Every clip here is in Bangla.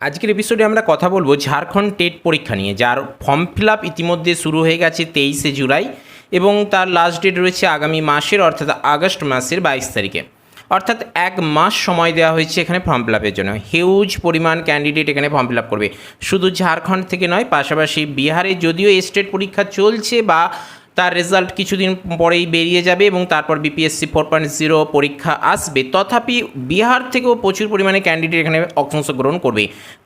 আজকের এপিসোডে আমরা কথা বলব ঝাড়খণ্ড টেট পরীক্ষা নিয়ে, যার ফর্ম ফিল আপ ইতিমধ্যে শুরু হয়ে গেছে তেইশে জুলাই এবং তার লাস্ট ডেট রয়েছে আগামী মাসের, অর্থাৎ আগস্ট মাসের বাইশ তারিখে। অর্থাৎ এক মাস সময় দেওয়া হয়েছে এখানে ফর্ম ফিল আপের জন্য। হিউজ পরিমাণ ক্যান্ডিডেট এখানে ফর্ম ফিল আপ করবে। শুধু ঝাড়খণ্ড থেকে নয়, পাশাপাশি বিহারে যদিও স্টেট পরীক্ষা চলছে বা তার রেজাল্ট কিছুদিন পরেই বেরিয়ে যাবে এবং তারপর বিপিএসসি ফোর পয়েন্ট জিরো পরীক্ষা আসবে। তথাপি বিহার থেকেও প্রচুর পরিমাণে ক্যান্ডিডেট এখানে অংশগ্রহণ করবে।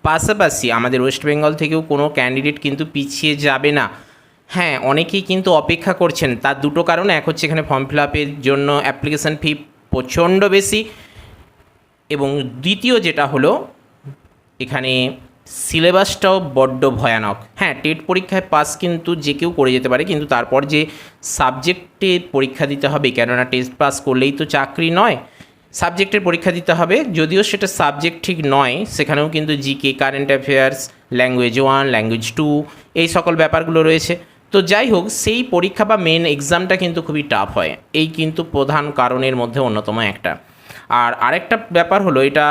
পাশাপাশি আমাদের ওয়েস্ট বেঙ্গল থেকেও কোনো ক্যান্ডিডেট কিন্তু পিছিয়ে যাবে না। হ্যাঁ অনেকেই কিন্তু অপেক্ষা করছেন। তার দুটো কারণ, এক হচ্ছে এখানে ফর্ম ফিল আপের জন্য অ্যাপ্লিকেশান ফি প্রচণ্ড বেশি এবং দ্বিতীয় যেটা হলো, এখানে সিলেবাসটাও বড্ড ভয়ানক। হ্যাঁ টেট পরীক্ষায় পাস কিন্তু যে কেউ করে যেতে পারে, কিন্তু তারপর যে সাবজেক্টে পরীক্ষা দিতে হবে, কেননা টেস্ট পাস করলেই তো চাকরি নয় সাবজেক্টের পরীক্ষা দিতে হবে, যদিও সেটা সাবজেক্ট ঠিক নয়, সেখানেও কিন্তু GK, current affairs, language one, language two, এই সকল ব্যাপারগুলো রয়েছে। তো যাই হোক, সেই পরীক্ষা বা মেন এক্সামটা কিন্তু খুবই টাফ হয়, এই কিন্তু প্রধান কারণের মধ্যে অন্যতম একটা। আর আরেকটা ব্যাপার হলো, এটা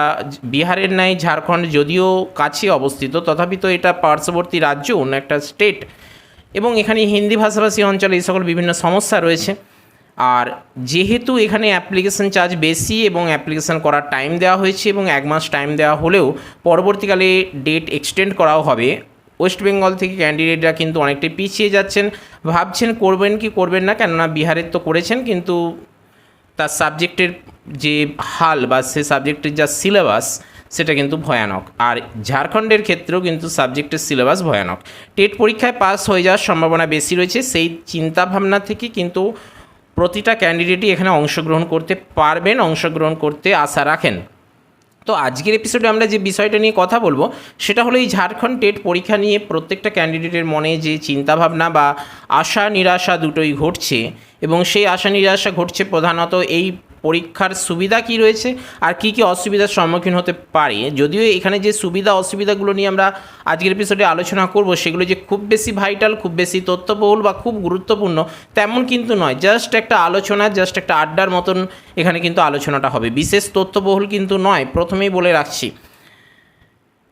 বিহারের ন্যায় ঝাড়খণ্ড যদিও কাছে অবস্থিত, তথাপি তো এটা পার্শ্ববর্তী রাজ্য, অন্য একটা স্টেট। এবং এখানে হিন্দি ভাষাভাষী অঞ্চলে এই সকল বিভিন্ন সমস্যা রয়েছে। আর যেহেতু এখানে অ্যাপ্লিকেশন চার্জ বেশি এবং অ্যাপ্লিকেশন করার টাইম দেওয়া হয়েছে এবং এক মাস টাইম দেওয়া হলেও পরবর্তীকালে ডেট এক্সটেন্ড করাও হবে ওয়েস্ট বেঙ্গল থেকে ক্যান্ডিডেটরা কিন্তু অনেকটাই পিছিয়ে যাচ্ছেন। ভাবছেন করবেন কি করবেন না, কেননা বিহারের তো করেছেন, কিন্তু তার সাবজেক্টের যে হাল বা সে সাবজেক্টের যা সিলেবাস সেটা কিন্তু ভয়ানক। আর ঝাড়খণ্ডের ক্ষেত্রেও কিন্তু সাবজেক্টের সিলেবাস ভয়ানক। টেট পরীক্ষায় পাস হয়ে যাওয়ার সম্ভাবনা বেশি রয়েছে। সেই চিন্তাভাবনা থেকে কিন্তু প্রতিটা ক্যান্ডিডেটই এখানে অংশগ্রহণ করতে পারবেন, অংশগ্রহণ করতে আশা রাখেন। তো আজকের এপিসোডে আমরা যে বিষয়টা নিয়ে কথা বলব, সেটা হলো এই ঝাড়খণ্ড টেট পরীক্ষা নিয়ে প্রত্যেকটা ক্যান্ডিডেটের মনে যে চিন্তাভাবনা বা আশা নিরাশা দুটোই ঘটছে। এবং সেই আশা নিরাশা ঘটছে প্রধানত এই পরীক্ষার সুবিধা কি রয়েছে আর কি কি অসুবিধার সম্মুখীন হতে পারে? যদিও এখানে যে সুবিধা অসুবিধাগুলো নিয়ে আমরা আজকের এপিসোডে আলোচনা করব, সেগুলো যে খুব বেশি ভাইটাল খুব বেশি তথ্যবহুল বা খুব গুরুত্বপূর্ণ তেমন কিন্তু নয়। জাস্ট একটা আলোচনা জাস্ট একটা আড্ডার মতন এখানে কিন্তু আলোচনাটা হবে। বিশেষ তথ্যবহুল কিন্তু নয়, প্রথমেই বলে রাখছি।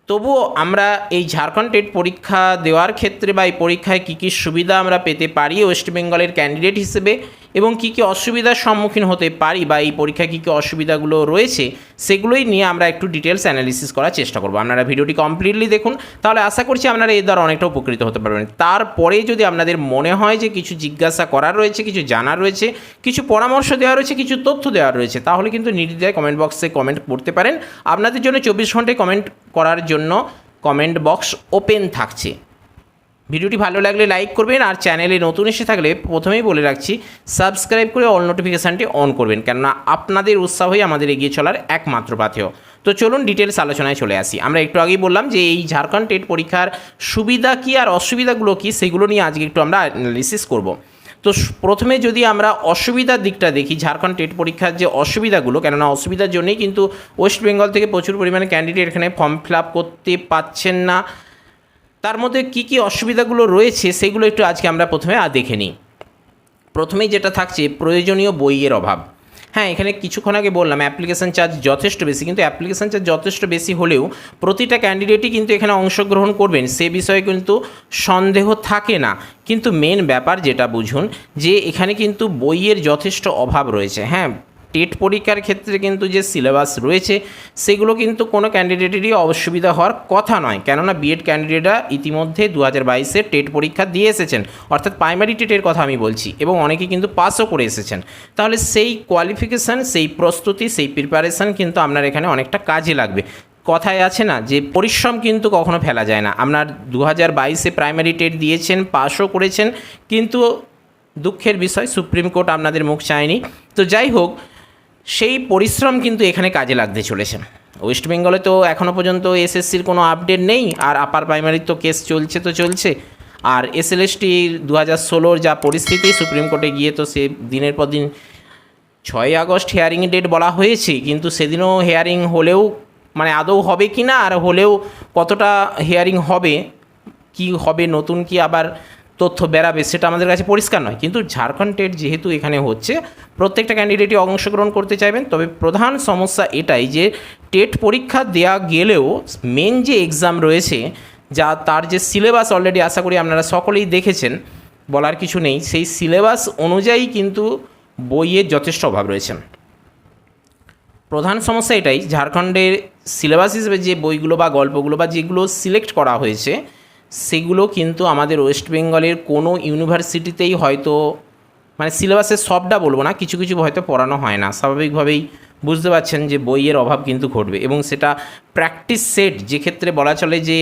তবুও আমরা এই ঝাড়খণ্ড টেট পরীক্ষা দেওয়ার ক্ষেত্রে বা এই পরীক্ষায় কী কী সুবিধা আমরা পেতে পারি ওয়েস্ট বেঙ্গলের ক্যান্ডিডেট হিসেবে এবং কী কী অসুবিধার সম্মুখীন হতে পারি বা এই পরীক্ষায় কী কী অসুবিধাগুলো রয়েছে, সেগুলোই নিয়ে আমরা একটু ডিটেলস অ্যানালিসিস করার চেষ্টা করব। আপনারা ভিডিওটি কমপ্লিটলি দেখুন, তাহলে আশা করছি আপনারা এর দ্বারা অনেকটা উপকৃত হতে পারবেন। তারপরে যদি আপনাদের মনে হয় যে কিছু জিজ্ঞাসা করার রয়েছে, কিছু জানার রয়েছে, কিছু পরামর্শ দেওয়া রয়েছে, কিছু তথ্য দেওয়া রয়েছে, তাহলে কিন্তু নির্দ্বিধায় কমেন্ট বক্সে কমেন্ট করতে পারেন। আপনাদের জন্য চব্বিশ ঘন্টায় কমেন্ট করার জন্য কমেন্ট বক্স ওপেন থাকছে। ভিডিওটি ভালো লাগলে লাইক করবেন আর চ্যানেলে নতুন এসে থাকলে প্রথমেই বলে রাখছি, সাবস্ক্রাইব করে অল নোটিফিকেশানটি অন করবেন, কেননা আপনাদের উৎসাহই আমাদের এগিয়ে চলার একমাত্র পাথেয়। তো চলুন ডিটেলস আলোচনায় চলে আসি। আমরা একটু আগেই বললাম যে এই ঝাড়খণ্ড টেট পরীক্ষার সুবিধা কী আর অসুবিধাগুলো কী, সেগুলো নিয়ে আজকে একটু আমরা অ্যানালিসিস করব। তো প্রথমে যদি আমরা অসুবিধার দিকটা দেখি, ঝাড়খণ্ড টেট পরীক্ষার যে অসুবিধাগুলো, কেননা অসুবিধার জন্যই কিন্তু ওয়েস্ট বেঙ্গল থেকে প্রচুর পরিমাণে ক্যান্ডিডেট এখানে ফর্ম ফিল করতে পাচ্ছেন না। তার মধ্যে কী কী অসুবিধাগুলো রয়েছে সেগুলো একটু আজকে আমরা প্রথমে আ দেখে নিই। প্রথমেই যেটা থাকছে, প্রয়োজনীয় বইয়ের অভাব। হ্যাঁ এখানে কিছুক্ষণ আগে বললাম অ্যাপ্লিকেশন চার্জ যথেষ্ট বেশি, কিন্তু অ্যাপ্লিকেশান চার্জ যথেষ্ট বেশি হলেও প্রতিটা ক্যান্ডিডেটই কিন্তু এখানে অংশগ্রহণ করবেন। সে বিষয়ে কিন্তু সন্দেহ থাকে না। কিন্তু মেন ব্যাপার যেটা বুঝুন, যে এখানে কিন্তু বইয়ের যথেষ্ট অভাব রয়েছে। হ্যাঁ টেট পরীক্ষার ক্ষেত্রে কিন্তু যে সিলেবাস রয়েছে, সেগুলো কিন্তু কোনো ক্যান্ডিডেটেরই অসুবিধা হওয়ার কথা নয়। কেননা বিএড ক্যান্ডিডেটরা ইতিমধ্যে দু হাজার বাইশের টেট পরীক্ষা দিয়ে এসেছেন। অর্থাৎ প্রাইমারি টেটের কথা আমি বলছি এবং অনেকে কিন্তু পাসও করে এসেছেন। তাহলে সেই কোয়ালিফিকেশান সেই প্রস্তুতি, সেই প্রিপারেশান কিন্তু আপনার এখানে অনেকটা কাজে লাগবে। কথায় আছে না যে পরিশ্রম কিন্তু কখনো ফেলা যায় না। আপনার দু হাজার বাইশে প্রাইমারি টেট দিয়েছেন পাসও করেছেন, কিন্তু দুঃখের বিষয় সুপ্রিম কোর্ট আপনাদের মুখ চায়নি। তো যাই হোক সেই পরিশ্রম কিন্তু এখানে কাজে লাগতে চলেছে। ওয়েস্ট বেঙ্গলে তো এখনও পর্যন্ত এসএসসির কোনো আপডেট নেই, আর আপার প্রাইমারির তো কেস চলছে তো চলছে। আর এসএলএসটি দু হাজার ষোলোর যা পরিস্থিতি সুপ্রিম কোর্টে গিয়ে তো সে দিনের পর দিন ছয় আগস্ট হেয়ারিং ডেট বলা হয়েছে, কিন্তু সেদিনও হেয়ারিং হলেও মানে আদৌ হবে কি না, আর হলেও কতটা হেয়ারিং হবে, কি হবে, নতুন কি আবার তথ্য বেরাবে সেটা আমাদের কাছে পরিষ্কার নয়। কিন্তু ঝাড়খণ্ড টেট যেহেতু এখানে হচ্ছে, প্রত্যেকটা ক্যান্ডিডেটই অংশগ্রহণ করতে চাইবেন। তবে প্রধান সমস্যা এটাই যে, টেট পরীক্ষা দেওয়া গেলেও মেন যে এক্সাম রয়েছে, যা তার যে সিলেবাস অলরেডি আশা করি আপনারা সকলেই দেখেছেন, বলার কিছু নেই। সেই সিলেবাস অনুযায়ী কিন্তু বইয়ের যথেষ্ট অভাব রয়েছে। প্রধান সমস্যা এটাই, ঝাড়খণ্ডের সিলেবাস হিসেবে যে বইগুলো বা গল্পগুলো বা যেগুলো সিলেক্ট করা হয়েছে সেগুলো কিন্তু আমাদের ওয়েস্ট বেঙ্গলের কোনো ইউনিভার্সিটিতেই হয়তো মানে সিলেবাসের সবটা বলব না, কিছু কিছু হয়তো পড়ানো হয় না। স্বাভাবিকভাবেই বুঝতে পারছেন যে বইয়ের অভাব কিন্তু ঘটবে এবং সেটা প্র্যাকটিস সেট যে ক্ষেত্রে বলা চলে যে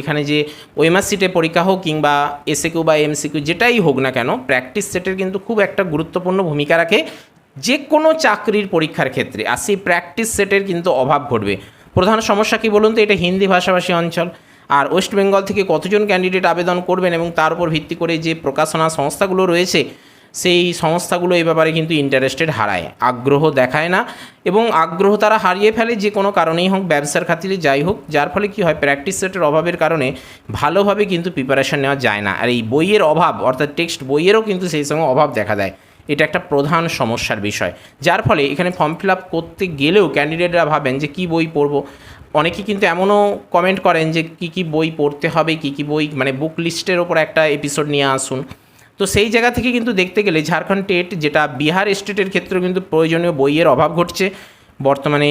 এখানে যে ওয়েমার সিটে পরীক্ষা হোক কিংবা এসএকিউ বা এমসিকিউ যেটাই হোক না কেন, প্র্যাকটিস সেটের কিন্তু খুব একটা গুরুত্বপূর্ণ ভূমিকা রাখে যে কোনো চাকরির পরীক্ষার ক্ষেত্রে। আর সেই প্র্যাকটিস সেটের কিন্তু অভাব ঘটবে। প্রধান সমস্যা কী বলুন তো? এটা হিন্দি ভাষাভাষী অঞ্চল। আর ওয়েস্ট বেঙ্গল থেকে কতজন ক্যান্ডিডেট আবেদন করবেন এবং তার উপর ভিত্তি করে যে প্রকাশনা সংস্থাগুলো রয়েছে, সেই সংস্থাগুলো এই ব্যাপারে কিন্তু ইন্টারেস্টেড হারায়, আগ্রহ দেখায় না এবং আগ্রহ তারা হারিয়ে ফেলে যে কোনো কারণেই হোক, ব্যবসার খাতিরে যাই হোক, যার ফলে কি হয় প্র্যাকটিস সেটের অভাবের কারণে ভালোভাবে কিন্তু প্রিপারেশন নেওয়া যায় না। আর এই বইয়ের অভাব, অর্থাৎ টেক্সট বইয়েরও কিন্তু সেই সঙ্গে অভাব দেখা দেয়। এটা একটা প্রধান সমস্যার বিষয়। যার ফলে এখানে ফর্ম ফিল আপ করতে গেলেও ক্যান্ডিডেটরা ভাবেন যে কী বই পড়ব অনেকে কিন্তু এমনও কমেন্ট করেন যে কী কী বই পড়তে হবে, কী কী বই মানে বুক লিস্টের ওপর একটা এপিসোড নিয়ে আসুন। তো সেই জায়গা থেকে কিন্তু দেখতে গেলে ঝাড়খণ্ড টেট, যেটা বিহার স্টেটের ক্ষেত্রেও কিন্তু প্রয়োজনীয় বইয়ের অভাব ঘটছে, বর্তমানে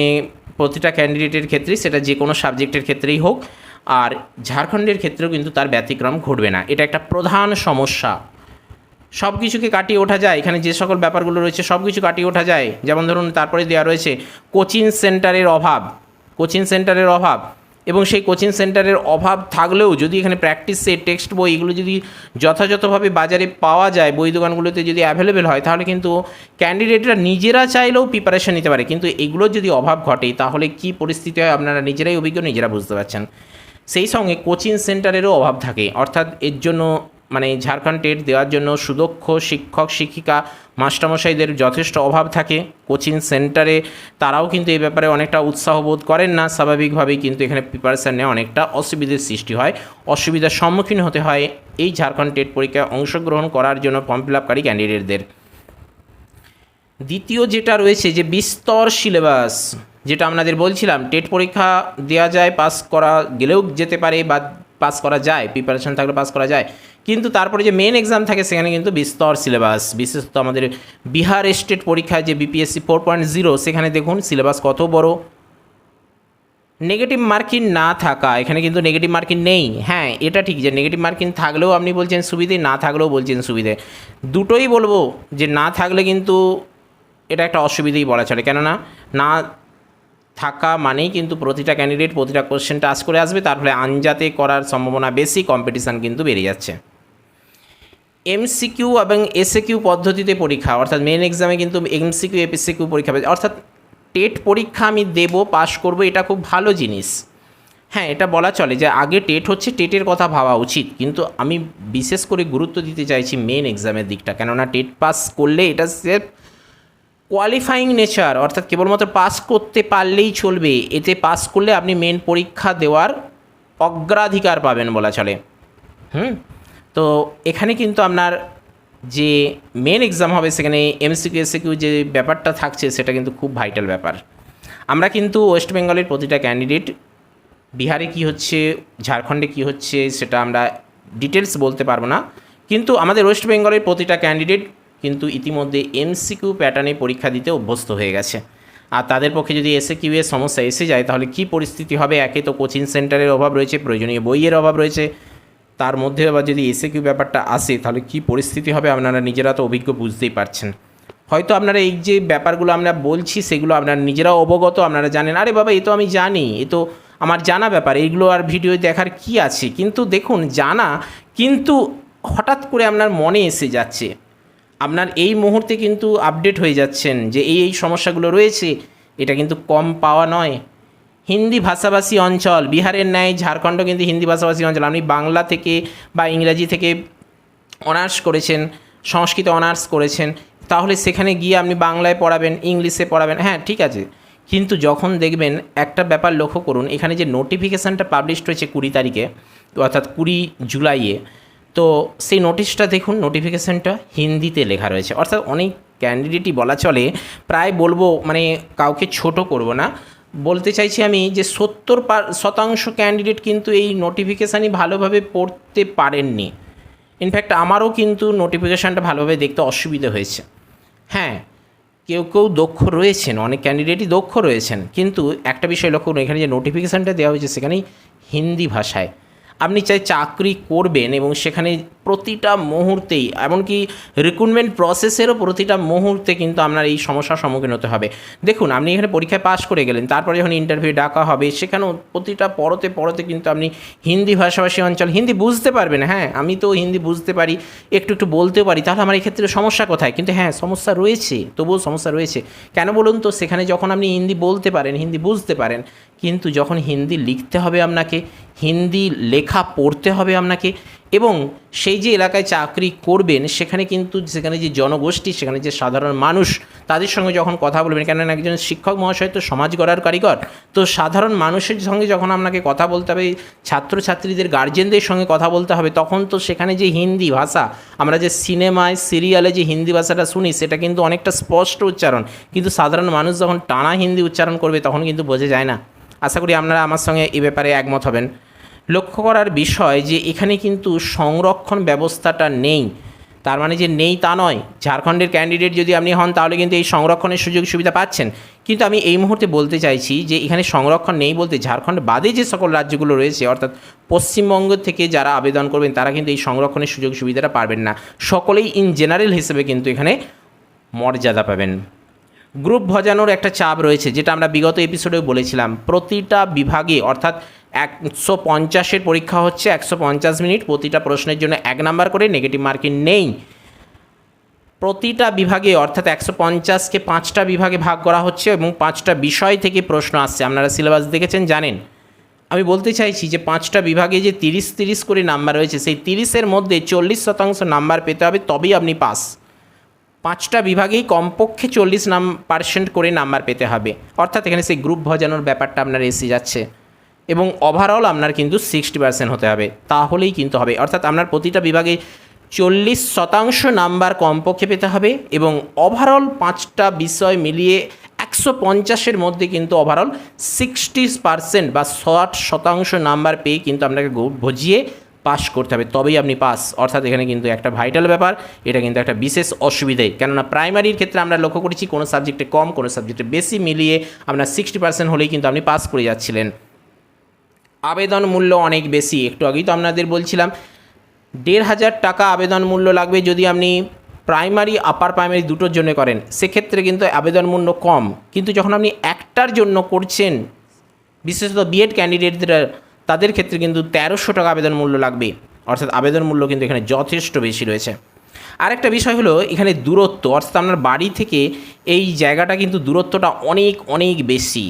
প্রতিটা ক্যান্ডিডেটের ক্ষেত্রেই সেটা যে কোনো সাবজেক্টের ক্ষেত্রেই হোক, আর ঝাড়খণ্ডের ক্ষেত্রেও কিন্তু তার ব্যতিক্রম ঘটবে না। এটা একটা প্রধান সমস্যা। সব কিছুকে কাটিয়ে ওঠা যায়, এখানে যে সকল ব্যাপারগুলো রয়েছে সব কিছু কাটিয়ে ওঠা যায়। যেমন ধরুন, তারপরে দেওয়া রয়েছে কোচিং সেন্টারের অভাব। কোচিং সেন্টারের অভাব এবং সেই কোচিং সেন্টারের অভাব থাকলেও যদি এখানে প্র্যাকটিস সেট টেক্সট বই এগুলো যদি যথাযথভাবে বাজারে পাওয়া যায়, বই দোকানগুলোতে যদি অ্যাভেলেবেল হয়, তাহলে কিন্তু ক্যান্ডিডেটরা নিজেরা চাইলেও প্রিপারেশন নিতে পারে। কিন্তু এগুলোর যদি অভাব ঘটে, তাহলে কি পরিস্থিতি হয় আপনারা নিজেরাই অভিজ্ঞ, নিজেরা বুঝতে পারছেন। সেই সঙ্গে কোচিং সেন্টারেরও অভাব থাকে। অর্থাৎ এর জন্য মানে ঝাড়খণ্ড টেট দেওয়ার জন্য সুদক্ষ শিক্ষক, শিক্ষিকা মাস্টারমশাইদের যথেষ্ট অভাব থাকে। কোচিং সেন্টারে তারাও কিন্তু এই ব্যাপারে অনেকটা উৎসাহ বোধ করেন না। স্বাভাবিকভাবেই কিন্তু এখানে প্রিপারেশান নেওয়া অনেকটা অসুবিধার সৃষ্টি হয়। অসুবিধার সম্মুখীন হতে হয় এই ঝাড়খণ্ড টেট পরীক্ষায় অংশগ্রহণ করার জন্য ফর্ম ফিল আপকারী ক্যান্ডিডেটদের দ্বিতীয় যেটা রয়েছে যে বিস্তর সিলেবাস যেটা আপনাদের বলছিলাম, টেট পরীক্ষা দেওয়া যায়, পাস করা গেলেও যেতে পারে বা পাস করা যায় প্রিপারেশন থাকলে পাস করা যায়। কিন্তু তারপরে যে মেন এক্সাম থাকে, সেখানে কিন্তু বিস্তর সিলেবাস বিশেষত আমাদের বিহার স্টেট পরীক্ষায় যে বিপিএসসি ফোর পয়েন্ট জিরো সেখানে দেখুন সিলেবাস কত বড়। নেগেটিভ মার্কিং না থাকা, এখানে কিন্তু নেগেটিভ মার্কিং নেই। হ্যাঁ এটা ঠিক যে নেগেটিভ মার্কিং থাকলেও আপনি বলছেন সুবিধে, না থাকলেও বলছেন সুবিধে। দুটোই বলব যে না থাকলে কিন্তু এটা একটা অসুবিধেই বলা চলে। কেননা, না থাকা মানেই কিন্তু প্রতিটা ক্যান্ডিডেট প্রতিটা কোশ্চেন টাচ করে আসবে, তার ফলে আনজাতে করার সম্ভাবনা বেশি কম্পিটিশান কিন্তু বেড়ে যাচ্ছে। এমসিকিউ এবং এসএকিউ পদ্ধতিতে পরীক্ষা, অর্থাৎ মেন এক্সামে কিন্তু এমসিকিউ এপিসিকিউ পরীক্ষা। অর্থাৎ টেট পরীক্ষা আমি দেব, পাশ করব, এটা খুব ভালো জিনিস। হ্যাঁ এটা বলা চলে যে আগে টেট হচ্ছে, টেটের কথা ভাবা উচিত। কিন্তু আমি বিশেষ করে গুরুত্ব দিতে চাইছি মেন এক্সামের দিকটা, কেননা টেট পাস করলে এটা সেফ কোয়ালিফাইং নেচার অর্থাৎ কেবলমাত্র পাস করতে পারলেই চলবে। এতে পাস করলে আপনি মেন পরীক্ষা দেওয়ার অগ্রাধিকার পাবেন বলা চলে। হুম? তো এখানে কিন্তু আপনার যে মেন এক্সাম হবে, সেখানে এমসিকিউ এসিকিউ যে ব্যাপারটা থাকছে, সেটা কিন্তু খুব ভাইটাল ব্যাপার। আমরা কিন্তু ওয়েস্ট বেঙ্গলের প্রতিটা ক্যান্ডিডেট বিহারে কি হচ্ছে, ঝাড়খণ্ডে কি হচ্ছে, সেটা আমরা ডিটেলস বলতে পারব না। কিন্তু আমাদের ওয়েস্ট বেঙ্গলের প্রতিটা ক্যান্ডিডেট কিন্তু ইতিমধ্যে এমসিকিউ প্যাটার্নে পরীক্ষা দিতে অভ্যস্ত হয়ে গেছে। আর তাদের পক্ষে যদি এসে কিউ এর সমস্যা এসে যায়, তাহলে কি পরিস্থিতি হবে? একে তো কোচিং সেন্টারের অভাব রয়েছে, প্রয়োজনীয় বইয়ের অভাব রয়েছে। তার মধ্যে আবার যদি এসে কিউ ব্যাপারটা আসে, তাহলে কি পরিস্থিতি হবে আপনারা নিজেরা তো অভিজ্ঞ বুঝতেই পারছেন। হয়তো আপনারা এই যে ব্যাপারগুলো আমরা বলছি, সেগুলো আপনারা নিজেরাও অবগত, আপনারা জানেন, আরে বাবা, এ তো আমি জানি, এ তো আমার জানা ব্যাপার এইগুলো আর ভিডিও দেখার কি আছে? কিন্তু দেখুন, জানা কিন্তু হঠাৎ করে আপনার মনে এসে যাচ্ছে। আপনার এই মুহূর্তে কিন্তু আপডেট হয়ে যাচ্ছেন যে এই এই সমস্যাগুলো রয়েছে, এটা কিন্তু কম পাওয়া নয়। হিন্দি ভাষাভাষী অঞ্চল। বিহারের ন্যায় ঝাড়খণ্ড কিন্তু হিন্দি ভাষাভাষী অঞ্চল। আপনি বাংলা থেকে বা ইংরাজি থেকে অনার্স করেছেন, সংস্কৃত অনার্স করেছেন, তাহলে সেখানে গিয়ে আপনি বাংলায় পড়াবেন, ইংলিশে পড়াবেন। হ্যাঁ ঠিক আছে। কিন্তু যখন দেখবেন একটা ব্যাপার লক্ষ্য করুন, এখানে যে নোটিফিকেশানটা পাবলিশড হয়েছে কুড়ি তারিখে, অর্থাৎ কুড়ি জুলাইয়ে, তো সেই নোটিশটা দেখুন নোটিফিকেশানটা হিন্দিতে লেখা রয়েছে। অর্থাৎ অনেক ক্যান্ডিডেটই বলা চলে, প্রায় বলব মানে কাউকে ছোট করব না। বলতে চাইছি আমি যে সত্তর শতাংশ ক্যান্ডিডেট কিন্তু এই নোটিফিকেশানই ভালোভাবে পড়তে পারেননি। ইনফ্যাক্ট আমারও কিন্তু নোটিফিকেশানটা ভালোভাবে দেখতে অসুবিধে হয়েছে। হ্যাঁ কেউ কেউ দক্ষ রয়েছেন, অনেক ক্যান্ডিডেটই দক্ষ রয়েছেন, কিন্তু একটা বিষয় লক্ষ্য করুন, এখানে যে নোটিফিকেশানটা দেওয়া হয়েছে, সেখানেই হিন্দি ভাষায়। আপনি চাই চাকরি করবেন এবং সেখানে প্রতিটা মুহূর্তেই, এমনকি রিক্রুটমেন্ট প্রসেসেরও প্রতিটা মুহূর্তে কিন্তু আপনার এই সমস্যার সম্মুখীন হতে হবে। দেখুন, আপনি এখানে পরীক্ষায় পাশ করে গেলেন, তারপরে যখন ইন্টারভিউ ডাকা হবে, সেখানেও প্রতিটা পরতে পরতে কিন্তু আপনি হিন্দি ভাষাভাষী অঞ্চল, হিন্দি বুঝতে পারবেন হ্যাঁ আমি তো হিন্দি বুঝতে পারি, একটু একটু বলতেও পারি, তাহলে আমার এক্ষেত্রে সমস্যা কোথায়? কিন্তু হ্যাঁ সমস্যা রয়েছে, তবুও সমস্যা রয়েছে। কেন বলুন তো, সেখানে যখন আপনি হিন্দি বলতে পারেন, হিন্দি বুঝতে পারেন, কিন্তু যখন হিন্দি লিখতে হবে আপনাকে, হিন্দি লেখা পড়তে হবে আপনাকে এবং সেই যে এলাকায় চাকরি করবেন, সেখানে কিন্তু সেখানে যে জনগোষ্ঠী, সেখানে যে সাধারণ মানুষ, তাদের সঙ্গে যখন কথা বলবেন, কেননা একজন শিক্ষক মহাশয় তো সমাজ গড়ার কারিগর, তো সাধারণ মানুষের সঙ্গে যখন আপনাকে কথা বলতে হবে, ছাত্রছাত্রীদের গার্জেনদের সঙ্গে কথা বলতে হবে, তখন তো সেখানে যে হিন্দি ভাষা, আমরা যে সিনেমায় সিরিয়ালে যে হিন্দি ভাষাটা শুনি, সেটা কিন্তু অনেকটা স্পষ্ট উচ্চারণ। কিন্তু সাধারণ মানুষ যখন টানা হিন্দি উচ্চারণ করবে, তখন কিন্তু বোঝা যায় না। আশা করি আপনারা আমার সঙ্গে এ ব্যাপারে একমত হবেন। লক্ষ্য করার বিষয় যে এখানে কিন্তু সংরক্ষণ ব্যবস্থাটা নেই। তার মানে যে নেই তা নয়। ঝাড়খণ্ডের ক্যান্ডিডেট যদি আপনি হন, তাহলে কিন্তু এই সংরক্ষণের সুযোগ সুবিধা পাচ্ছেন। কিন্তু আমি এই মুহূর্তে বলতে চাইছি যে এখানে সংরক্ষণ নেই বলতে ঝাড়খণ্ড বাদে যে সকল রাজ্যগুলো রয়েছে, অর্থাৎ পশ্চিমবঙ্গ থেকে যারা আবেদন করবেন, তারা কিন্তু এই সংরক্ষণের সুযোগ সুবিধাটা পারবেন না। সকলেই ইন জেনারেল হিসেবে কিন্তু এখানে মর্যাদা পাবেন। গ্রুপ ভজানোর একটা চাপ রয়েছে, যেটা আমরা বিগত এপিসোডেও বলেছিলাম। প্রতিটা বিভাগে, অর্থাৎ একশো পঞ্চাশের পরীক্ষা হচ্ছে, একশো পঞ্চাশ মিনিট, প্রতিটা প্রশ্নের জন্য এক নাম্বার করে নেগেটিভ মার্কিং নেই। প্রতিটা বিভাগে, অর্থাৎ একশো পঞ্চাশকে পাঁচটা বিভাগে ভাগ করা হচ্ছে এবং পাঁচটা বিষয় থেকে প্রশ্ন আসছে। আপনারা সিলেবাস দেখেছেন, জানেন। আমি বলতে চাইছি যে পাঁচটা বিভাগে যে তিরিশ তিরিশ করে নাম্বার রয়েছে, সেই তিরিশের মধ্যে চল্লিশ শতাংশ নাম্বার পেতে হবে, তবেই আপনি পাস। পাঁচটা বিভাগেই কমপক্ষে চল্লিশ নাম পার্সেন্ট করে নাম্বার পেতে হবে। অর্থাৎ এখানে সেই গ্রুপ ভজানোর ব্যাপারটা আপনার এসে যাচ্ছে। এবং ওভারঅল আপনার কিন্তু সিক্সটি পার্সেন্ট হতে হবে। তাহলেই কিন্তু হবে। অর্থাৎ আপনার প্রতিটা বিভাগে চল্লিশ শতাংশ নাম্বার কমপক্ষে পেতে হবে এবং ওভারঅল পাঁচটা বিষয় মিলিয়ে একশো পঞ্চাশের মধ্যে কিন্তু ওভারঅল সিক্সটি পার্সেন্ট বা ষাট শতাংশ নাম্বার পেয়ে কিন্তু আপনাকে ভজিয়ে পাস করতে হবে, তবেই আপনি পাস। অর্থাৎ এখানে কিন্তু একটা ভাইটাল ব্যাপার, এটা কিন্তু একটা বিশেষ অসুবিধাই কেননা প্রাইমারির ক্ষেত্রে আমরা লক্ষ্য করেছি কোনো সাবজেক্টে কম, কোনো সাবজেক্টে বেশি মিলিয়ে আপনার সিক্সটি পার্সেন্ট হলেই কিন্তু আপনি পাস করে যাচ্ছিলেন। আবেদন মূল্য অনেক বেশি, একটু আগেই তো আপনাদের বলছিলাম। দেড় হাজার টাকা আবেদন মূল্য লাগবে যদি আপনি প্রাইমারি আপার প্রাইমারি দুটোর জন্য করেন, সেক্ষেত্রে কিন্তু আবেদন মূল্য কম। কিন্তু যখন আপনি একটার জন্য করছেন, বিশেষত বিএড ক্যান্ডিডেটদের তাদের ক্ষেত্রে কিন্তু তেরোশো টাকা আবেদন মূল্য লাগবে। অর্থাৎ আবেদন মূল্য কিন্তু এখানে যথেষ্ট বেশি রয়েছে। আরেকটা বিষয় হলো এখানে দূরত্ব। অর্থাৎ আপনার বাড়ি থেকে এই জায়গাটা কিন্তু দূরত্বটা অনেক অনেক বেশি।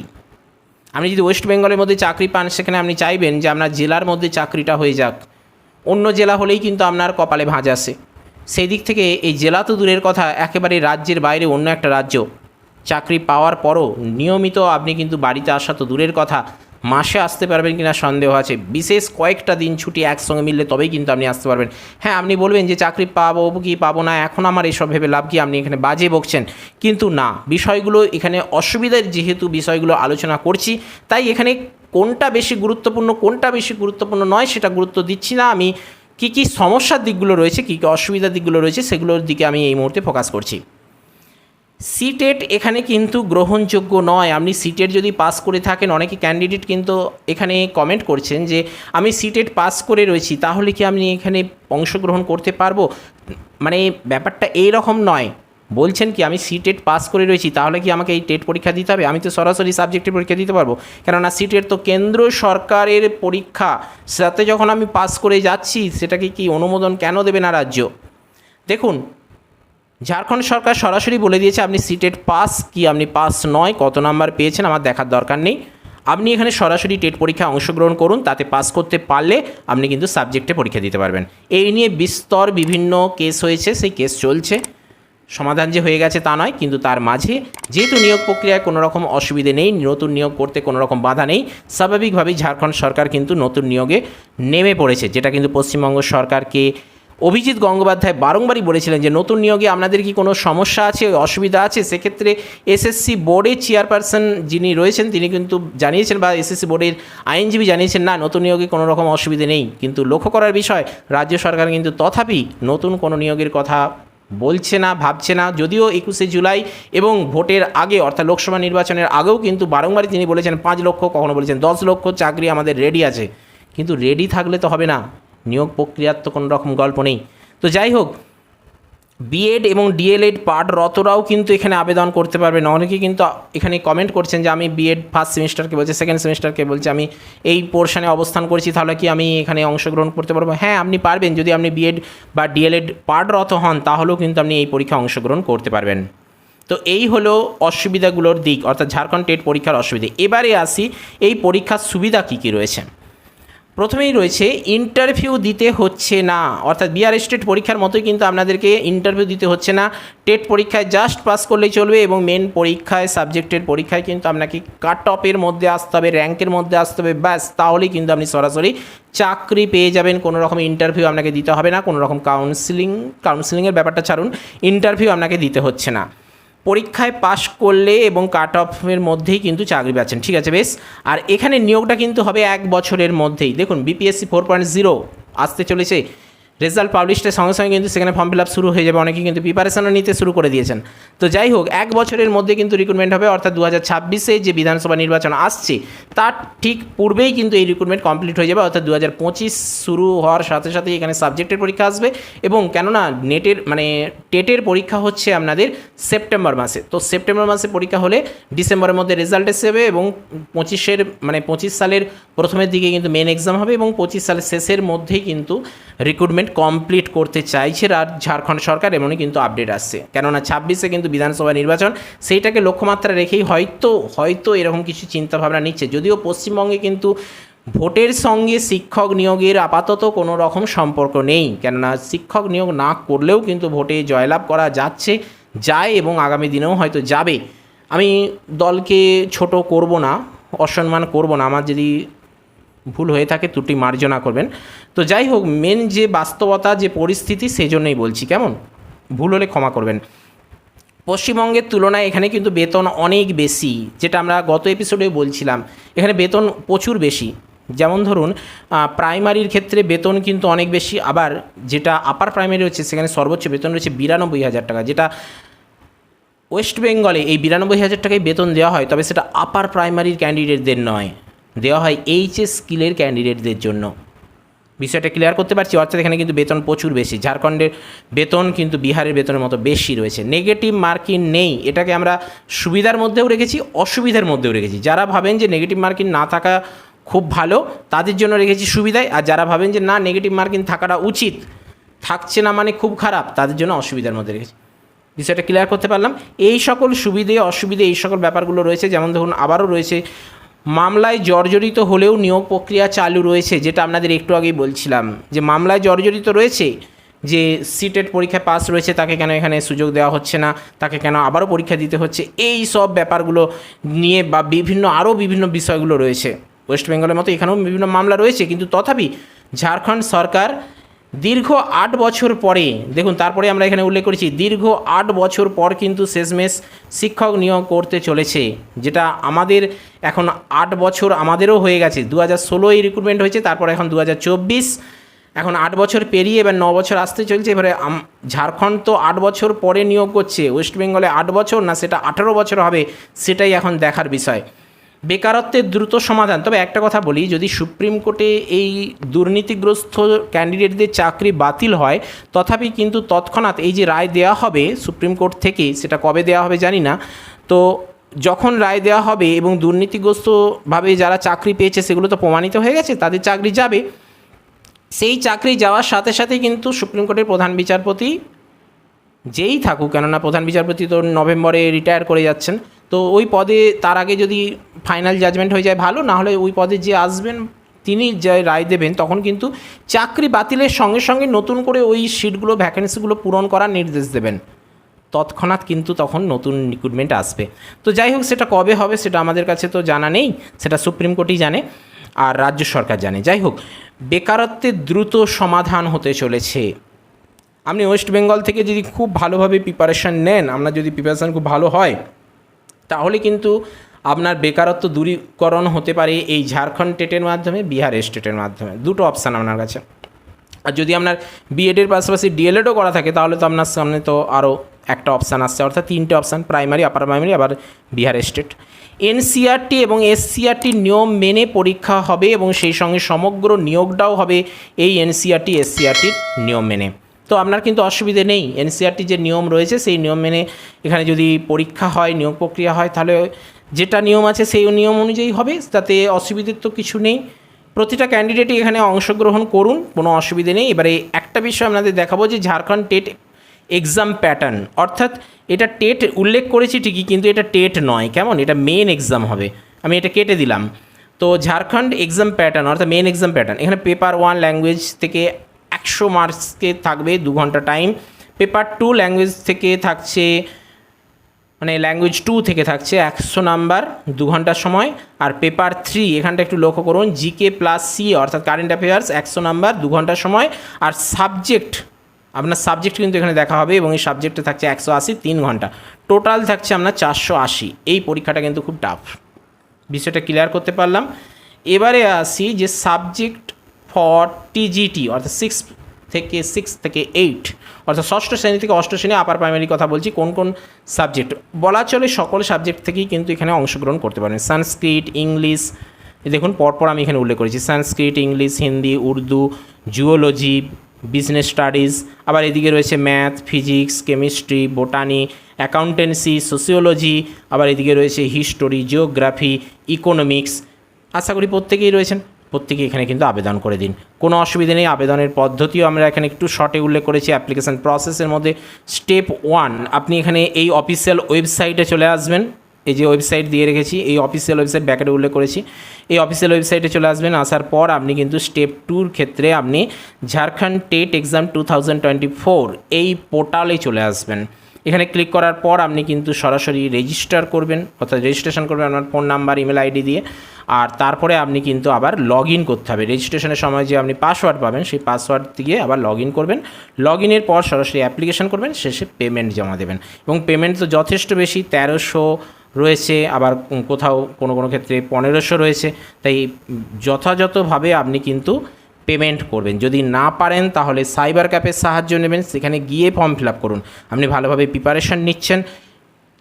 আপনি যদি ওয়েস্ট বেঙ্গলের মধ্যে চাকরি পান, সেখানে আপনি চাইবেন যে আপনার জেলার মধ্যে চাকরিটা হয়ে যাক। অন্য জেলা হলেই কিন্তু আপনার কপালে ভাঁজ আসে সেই দিক থেকে এই জেলা তো দূরের কথা, একেবারে রাজ্যের বাইরে অন্য একটা রাজ্য। চাকরি পাওয়ার পরও নিয়মিত আপনি কিন্তু বাড়িতে আসা তো দূরের কথা। মাসে আসতে পারবেন কিনা সন্দেহ আছে। বিশেষ কয়েকটা দিন ছুটি একসঙ্গে মিললে তবেই কিন্তু আপনি আসতে পারবেন। হ্যাঁ আপনি বলবেন যে চাকরি পাবো কি পাবো না, এখন আমার এসব ভেবে লাভ কি? আপনি এখানে বাজে বকছেন। কিন্তু না, বিষয়গুলো এখানে অসুবিধার যেহেতু বিষয়গুলো আলোচনা করছি, তাই এখানে কোনটা বেশি গুরুত্বপূর্ণ, কোনটা বেশি গুরুত্বপূর্ণ নয় সেটা গুরুত্ব দিচ্ছি না। আমি কী কী সমস্যার দিকগুলো রয়েছে, কী কী অসুবিধার দিকগুলো রয়েছে, সেগুলোর দিকে আমি এই মুহূর্তে ফোকাস করছি। সিটেট এখানে কিন্তু গ্রহণযোগ্য নয়। আপনি সিটেট যদি পাস করে থাকেন, অনেকে ক্যান্ডিডেট কিন্তু এখানে কমেন্ট করছেন যে, আমি সিটেট পাস করে রয়েছি, তাহলে কি আমি এখানে অংশগ্রহণ করতে পারব? মানে ব্যাপারটা এই রকম নয়। বলছেন কি, আমি সিটেট পাস করে রয়েছি, তাহলে কি আমাকে এই টেট পরীক্ষা দিতে হবে? আমি তো সরাসরি সাবজেক্টের পরীক্ষা দিতে পারব। কেননা সিটেট তো কেন্দ্র সরকারের পরীক্ষা। সাথে যখন আমি পাস করে যাচ্ছি, সেটাকে কি অনুমোদন কেন দেবে না রাজ্য? দেখুন ঝাড়খণ্ড সরকার সরাসরি বলে দিয়েছে, আপনি সিটেট পাস কি? আপনি পাস নয়, কত নাম্বার পেয়েছেন আমার দেখার দরকার নেই। আপনি এখানে সরাসরি টেট পরীক্ষায় অংশগ্রহণ করুন, তাতে পাস করতে পারলে আপনি কিন্তু সাবজেক্টে পরীক্ষা দিতে পারবেন। এই নিয়ে বিস্তর বিভিন্ন কেস হয়েছে, সেই কেস চলছে। সমাধান যে হয়ে গেছে তা নয়, কিন্তু তার মাঝে যেহেতু নিয়োগ প্রক্রিয়ায় কোনো রকম অসুবিধে নেই, নতুন নিয়োগ করতে কোনো রকম বাধা নেই, স্বাভাবিকভাবেই ঝাড়খণ্ড সরকার কিন্তু নতুন নিয়োগে নেমে পড়েছে, যেটা কিন্তু পশ্চিমবঙ্গ সরকারকে অভিজিৎ গঙ্গোপাধ্যায় বারংবারই বলেছিলেন যে নতুন নিয়োগে আপনাদের কি কোনো সমস্যা আছে, অসুবিধা আছে? সেক্ষেত্রে এসএসসি বোর্ডের চেয়ারপারসন যিনি রয়েছেন, তিনি কিন্তু জানিয়েছেন বা এসএসসি বোর্ডের আইনজীবী জানিয়েছেন, না, নতুন নিয়োগে কোনো রকম অসুবিধে নেই। কিন্তু লক্ষ্য করার বিষয়, রাজ্য সরকার কিন্তু তথাপি নতুন কোনো নিয়োগের কথা বলছে না, ভাবছে না। যদিও একুশে জুলাই এবং ভোটের আগে, অর্থাৎ লোকসভা নির্বাচনের আগেও কিন্তু বারংবারই তিনি বলেছেন, পাঁচ লক্ষ, কখনো বলেছেন দশ লক্ষ, চাকরি আমাদের রেডি আছে। কিন্তু রেডি থাকলে তো হবে না। নিয়োগ প্রক্রিয়ার তো কোনো রকম গল্প নেই। তো যাই হোক বিএড এবং ডিএলএড পাঠরতরাও কিন্তু এখানে আবেদন করতে পারবেন অনেকে কিন্তু এখানে কমেন্ট করছেন যে আমি বিএড ফার্স্ট সেমিস্টারকে বলছে সেকেন্ড সেমিস্টারকে বলছে, আমি এই পোর্শনে অবস্থান করছি, তাহলে কি আমি এখানে অংশগ্রহণ করতে পারব? হ্যাঁ আপনি পারবেন। যদি আপনি বিএড বা ডিএলএড পাঠরত হন, তাহলেও কিন্তু আপনি এই পরীক্ষায় অংশগ্রহণ করতে পারবেন। তো এই হলো অসুবিধাগুলোর দিক, অর্থাৎ ঝাড়খণ্ড টেট পরীক্ষার অসুবিধে। এবারে আসি, এই পরীক্ষার সুবিধা কী কী রয়েছে? প্রথমেই রয়েছে, ইন্টারভিউ দিতে হচ্ছে না। অর্থাৎ বিআর স্টেট পরীক্ষার মতোই কিন্তু আপনাদেরকে ইন্টারভিউ দিতে হচ্ছে না। টেট পরীক্ষায় জাস্ট পাস করলেই চলবে এবং মেন পরীক্ষায়, সাবজেক্টের পরীক্ষায় কিন্তু আপনাকে কাট অফের মধ্যে আসতে হবে, র্যাঙ্কের মধ্যে আসতে হবে, ব্যাস, তাহলেই কিন্তু আপনি সরাসরি চাকরি পেয়ে যাবেন। কোনো রকম ইন্টারভিউ আপনাকে দিতে হবে না, কোনো রকম কাউন্সিলিং কাউন্সিলিংয়ের ব্যাপারটা ছাড়ুন, ইন্টারভিউ আপনাকে দিতে হচ্ছে না। পরীক্ষায় পাশ করলে এবং কাট অফের মধ্যেই কিন্তু চাকরি পাচ্ছেন, ঠিক আছে বেশ? আর এখানে নিয়োগটা কিন্তু হবে এক বছরের মধ্যেই। দেখুন বিপিএসসি ফোর পয়েন্ট জিরো আসতে চলেছে। রেজাল্ট পাবলিশের সঙ্গে সঙ্গে কিন্তু সেখানে ফর্ম ফিল আপ শুরু হয়ে যাবে। অনেকে কিন্তু প্রিপারেশনও নিতে শুরু করে দিয়েছেন। তো যাই হোক, এক বছরের মধ্যে কিন্তু রিক্রুটমেন্ট হবে, অর্থাৎ দু হাজার ছাব্বিশে যে বিধানসভা নির্বাচন আসছে, তার ঠিক পূর্বেই কিন্তু এই রিক্রুটমেন্ট কমপ্লিট হয়ে যাবে, অর্থাৎ দু হাজার পঁচিশ শুরু হওয়ার সাথে সাথে এখানে সাবজেক্টের পরীক্ষা আসবে। এবং কেননা নেটের মানে টেটের পরীক্ষা হচ্ছে আপনাদের সেপ্টেম্বর মাসে। তো সেপ্টেম্বর মাসে পরীক্ষা হলে ডিসেম্বরের মধ্যে রেজাল্ট এসে যাবে এবং পঁচিশের মানে পঁচিশ সালের প্রথমের দিকে কিন্তু মেন এক্সাম হবে এবং পঁচিশ সালের শেষের মধ্যেই কিন্তু রিক্রুটমেন্ট কমপ্লিট করতে চাইছে ঝাড়খণ্ড সরকার, এমনই কিন্তু আপডেট আসছে। কেননা ছাব্বিশে কিন্তু বিধানসভা নির্বাচন, সেইটাকে লক্ষ্যমাত্রা রেখেই হয়তো হয়তো এরকম কিছু চিন্তাভাবনা নিচ্ছে। যদিও পশ্চিমবঙ্গে কিন্তু ভোটের সঙ্গে শিক্ষক নিয়োগের আপাতত কোনো রকম সম্পর্ক নেই। কেননা শিক্ষক নিয়োগ না করলেও কিন্তু ভোটে জয়লাভ করা যাচ্ছে, যায় এবং আগামী দিনেও হয়তো যাবে। আমি দলকে ছোট করব না, অসম্মান করব না। আমার যদি ভুল হয়ে থাকে, ত্রুটি মার্জনা করবেন। তো যাই হোক মেন যে বাস্তবতা, যে পরিস্থিতি সেই জন্যই বলছি, কেমন? ভুল হলে ক্ষমা করবেন। পশ্চিমবঙ্গের তুলনায় এখানে কিন্তু বেতন অনেক বেশি, যেটা আমরা গত এপিসোডে বলছিলাম। এখানে বেতন প্রচুর বেশি। যেমন ধরুন প্রাইমারির ক্ষেত্রে বেতন কিন্তু অনেক বেশি, আবার যেটা আপার প্রাইমারি রয়েছে সেখানে সর্বোচ্চ বেতন রয়েছে বিরানব্বই হাজার টাকা, যেটা ওয়েস্ট বেঙ্গলে এই বিরানব্বই হাজার টাকায় বেতন দেওয়া হয়, তবে সেটা আপার প্রাইমারির ক্যান্ডিডেটদের নয়। দেওয়া হয় এইচএস স্কিলের ক্যান্ডিডেটদের জন্য। বিষয়টা ক্লিয়ার করতে পারছি? অর্থাৎ এখানে কিন্তু বেতন প্রচুর বেশি। ঝাড়খণ্ডের বেতন কিন্তু বিহারের বেতনের মতো বেশি রয়েছে। নেগেটিভ মার্কিং নেই। এটাকে আমরা সুবিধার মধ্যেও রেখেছি, অসুবিধার মধ্যেও রেখেছি। যারা ভাবেন যে নেগেটিভ মার্কিং না থাকা খুব ভালো, তাদের জন্য রেখেছি সুবিধায়। আর যারা ভাবেন যে না নেগেটিভ মার্কিং থাকাটা উচিত, থাকছে না মানে খুব খারাপ, তাদের জন্য অসুবিধার মধ্যে রেখেছি। বিষয়টা ক্লিয়ার করতে পারলাম। এই সকল সুবিধে, অসুবিধে, এই সকল ব্যাপারগুলো রয়েছে। যেমন ধরুন, আবারও রয়েছে মামলায় জর্জরিত হলেও নিয়োগ প্রক্রিয়া চালু রয়েছে, যেটা আপনাদের একটু আগেই বলছিলাম, যে মামলায় জর্জরিত রয়েছে, যে সিটেট পরীক্ষায় পাস রয়েছে, তাকে কেন এখানে সুযোগ দেওয়া হচ্ছে না, তাকে কেন আবারও পরীক্ষা দিতে হচ্ছে, এই সব ব্যাপারগুলো নিয়ে বা বিভিন্ন, আরও বিভিন্ন বিষয়গুলো রয়েছে। ওয়েস্ট বেঙ্গলের মতো এখানেও বিভিন্ন মামলা রয়েছে, কিন্তু তথাপি ঝাড়খণ্ড সরকার দীর্ঘ আট বছর পরে, দেখুন তারপরে আমরা এখানে উল্লেখ করেছি, দীর্ঘ আট বছর পর কিন্তু শেষমেশ শিক্ষক নিয়োগ করতে চলেছে, যেটা আমাদের এখন আট বছর আমাদেরও হয়ে গেছে। দু হাজার ষোলোই রিক্রুটমেন্ট হয়েছে, তারপর এখন দু চব্বিশ। এখন আট বছর পেরিয়ে এবার ন বছর আসতে চলছে, এবারে ঝাড়খণ্ড তো আট বছর পরে নিয়োগ করছে, ওয়েস্ট বেঙ্গলে আট বছর না সেটা আঠেরো বছর হবে, সেটাই এখন দেখার বিষয়। বেকারত্বের দ্রুত সমাধান। তবে একটা কথা বলি, যদি সুপ্রিম কোর্টে এই দুর্নীতিগ্রস্ত ক্যান্ডিডেটদের চাকরি বাতিল হয়, তথাপি কিন্তু তৎক্ষণাৎ এই যে রায় দেওয়া হবে সুপ্রিম কোর্ট থেকে, সেটা কবে দেওয়া হবে জানি না। তো যখন রায় দেওয়া হবে এবং দুর্নীতিগ্রস্তভাবে যারা চাকরি পেয়েছে, সেগুলো তো প্রমাণিত হয়ে গেছে, তাদের চাকরি যাবে। সেই চাকরি যাওয়ার সাথে সাথে কিন্তু সুপ্রিম কোর্টের প্রধান বিচারপতি যেই থাকুক, কেননা প্রধান বিচারপতি তো নভেম্বরে রিটায়ার করে যাচ্ছেন তো ওই পদে তার আগে যদি ফাইনাল জাজমেন্ট হয়ে যায় ভালো না হলে ওই পদে যে আসবেন তিনি যে রায় দেবেন, তখন কিন্তু চাকরি বাতিলের সঙ্গে সঙ্গে নতুন করে ওই সিটগুলো ভ্যাকেন্সিগুলো পূরণ করার নির্দেশ দেবেন। তৎক্ষণাৎ কিন্তু তখন নতুন রিক্রুটমেন্ট আসবে। তো যাই হোক, সেটা কবে হবে সেটা আমাদের কাছে তো জানা নেই, সেটা সুপ্রিম কোর্টই জানে আর রাজ্য সরকার জানে। যাই হোক বেকারত্বের দ্রুত সমাধান হতে চলেছে। আপনি ওয়েস্ট বেঙ্গল থেকে যদি খুব ভালোভাবে প্রিপারেশান নেন, আপনার যদি প্রিপারেশান খুব ভালো হয় তাহলে কিন্তু আপনার বেকারত্ব দূরীকরণ হতে পারে এই ঝাড়খণ্ড টেটের মাধ্যমে, বিহার স্টেটের মাধ্যমে। দুটো অপশান আপনার কাছে। আর যদি আপনার বিএডের পাশাপাশি ডিএলএডও করা থাকে, তাহলে তো আপনার সামনে তো আরও একটা অপশান আসছে, অর্থাৎ তিনটে অপশান প্রাইমারি আপার প্রাইমারি আবার বিহার স্টেট এনসিআরটি এবং এসসিআরটির নিয়ম মেনে পরীক্ষা হবে এবং সেই সঙ্গে সমগ্র নিয়োগটাও হবে এই এনসিআরটি এসসিআরটির নিয়ম মেনে। তো আপনার কিন্তু অসুবিধে নেই। এনসিআরটি যে নিয়ম রয়েছে, সেই নিয়ম মেনে এখানে যদি পরীক্ষা হয়, নিয়োগ প্রক্রিয়া হয়, তাহলে যেটা নিয়ম আছে, সেই নিয়ম অনুযায়ী হবে। তাতে অসুবিধের তো কিছু নেই। প্রতিটা ক্যান্ডিডেটই এখানে অংশগ্রহণ করুন, কোনো অসুবিধে নেই। এবারে একটা বিষয় আপনাদের দেখাবো যে ঝাড়খণ্ড টেট এক্সাম প্যাটার্ন অর্থাৎ এটা টেট উল্লেখ করেছি ঠিকই, কিন্তু এটা টেট নয়। কেমন? এটা মেন এক্সাম হবে। আমি এটা কেটে দিলাম। তো ঝাড়খণ্ড এক্সাম প্যাটার্ন অর্থাৎ মেন এক্সাম প্যাটার্ন এখানে পেপার ওয়ান ল্যাঙ্গুয়েজ থেকে একশো মার্কসকে থাকবে, দু ঘণ্টা টাইম পেপার টু ল্যাঙ্গুয়েজ থেকে থাকছে মানে ল্যাঙ্গুয়েজ টু থেকে থাকছে একশো নাম্বার দু ঘণ্টার সময়। আর পেপার থ্রি এখানটা একটু লক্ষ্য করুন জিকে প্লাস সি অর্থাৎ কারেন্ট অ্যাফেয়ার্স একশো নাম্বার দু ঘণ্টার সময়। আর সাবজেক্ট আপনার সাবজেক্ট কিন্তু এখানে দেখা হবে এবং এই সাবজেক্টে থাকছে একশো আশি, তিন ঘণ্টা। টোটাল থাকছে আপনার চারশো আশি। এই পরীক্ষাটা কিন্তু খুব টাফ বিষয়টা ক্লিয়ার করতে পারলাম। এবারে আসি যে সাবজেক্ট ফর টিজিটি, অর্থাৎ সিক্স থেকে সিক্স থেকে এইট অর্থাৎ ষষ্ঠ শ্রেণি থেকে অষ্ট শ্রেণি আপার প্রাইমারি কথা বলছি, কোন কোন সাবজেক্ট বলা চলে সকল সাবজেক্ট থেকেই কিন্তু এখানে অংশগ্রহণ করতে পারেন। সংস্কৃত, ইংলিশ দেখুন পরপর আমি এখানে উল্লেখ করেছি। Sanskrit, English, Hindi, Urdu zoology business studies আবার এদিকে রয়েছে math physics chemistry botany accountancy sociology আবার এদিকে রয়েছে হিস্টোরি জিওগ্রাফি ইকোনমিক্স আশা করি প্রত্যেকেই রয়েছেন। প্রত্যেকে এখানে কিন্তু আবেদন করে দিন। কোনো অসুবিধা নেই, আবেদনের পদ্ধতিও আমরা এখানে একটু শর্টে উল্লেখ করেছি অ্যাপ্লিকেশান প্রসেসের মধ্যে স্টেপ ওয়ান আপনি এখানে এই অফিসিয়াল ওয়েবসাইটে চলে আসবেন। এই যে ওয়েবসাইট দিয়ে রেখেছি, এই অফিসিয়াল ওয়েবসাইট ব্যাকেটে উল্লেখ করেছি। এই অফিসিয়াল ওয়েবসাইটে চলে আসবেন, আসার পর আপনি কিন্তু স্টেপ টুর ক্ষেত্রে আপনি Jharkhand TET exam two thousand twenty four এই পোর্টালে চলে আসবেন। এখানে ক্লিক করার পর আপনি কিন্তু সরাসরি রেজিস্টার করবেন, অর্থাৎ রেজিস্ট্রেশন করবেন আপনার ফোন নাম্বার ইমেল আইডি দিয়ে। আর তারপরে আপনি কিন্তু আবার লগ ইন করতে হবে। রেজিস্ট্রেশনের সময় যে আপনি পাসওয়ার্ড পাবেন, সেই পাসওয়ার্ড দিয়ে আবার লগ ইন করবেন। লগ ইনের পর সরাসরি অ্যাপ্লিকেশন করবেন, শেষে পেমেন্ট জমা দেবেন। এবং পেমেন্ট তো যথেষ্ট বেশি, তেরোশো রয়েছে, আবার কোথাও কোনো কোনো ক্ষেত্রে পনেরোশো রয়েছে। তাই যথাযথভাবে আপনি কিন্তু পেমেন্ট করবেন। যদি না পারেন, তাহলে সাইবার ক্যাপের সাহায্য নেবেন। সেখানে গিয়ে ফর্ম ফিল করুন। আপনি ভালোভাবে প্রিপারেশান নিচ্ছেন।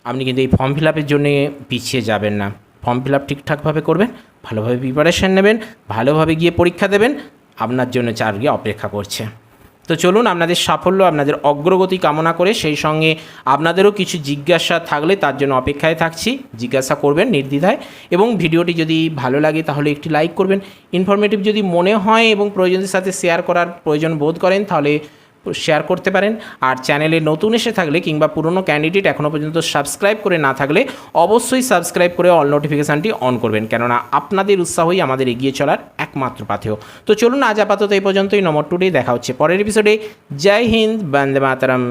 আপনি কিন্তু এই ফর্ম ফিল আপের জন্যে পিছিয়ে যাবেন না। ফর্ম ফিল আপ ঠিকঠাকভাবে করবেন, ভালোভাবে প্রিপারেশান নেবেন, ভালোভাবে গিয়ে পরীক্ষা দেবেন। আপনার জন্য গিয়ে অপেক্ষা করছে। তো চলুন আপনাদের সাফল্য, আপনাদের অগ্রগতি কামনা করে সেই সঙ্গে আপনাদেরও কিছু জিজ্ঞাসা থাকলে তার জন্য অপেক্ষায় থাকছি। জিজ্ঞাসা করবেন নির্দ্বিধায় এবং ভিডিওটি যদি ভালো লাগে তাহলে একটি লাইক করবেন। ইনফরমেটিভ যদি মনে হয় এবং প্রয়োজনের সাথে শেয়ার করার প্রয়োজন বোধ করেন তাহলে শেয়ার করতে পারেন। আর চ্যানেলে নতুন এসে থাকলে কিংবা পুরনো ক্যান্ডিডেট এখনও পর্যন্ত সাবস্ক্রাইব করে না থাকলে অবশ্যই সাবস্ক্রাইব করে অল নোটিফিকেশানটি অন করবেন। কেননা আপনাদের উৎসাহই আমাদের এগিয়ে চলার একমাত্র পাথেও তো চলুন আজ আপাতত এই পর্যন্তই। নম্বর টুডে দেখা হচ্ছে পরের এপিসোডে জয় হিন্দ, বন্দে মাতারাম।